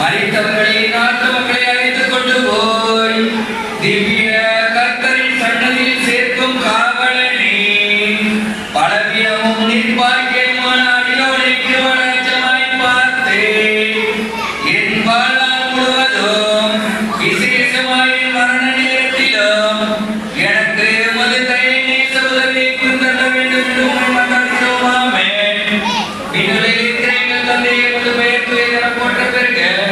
மறித்தவர்களை நாட்டு மக்களை அழைத்துக் கொண்டு போய் திவ்ய Yeah.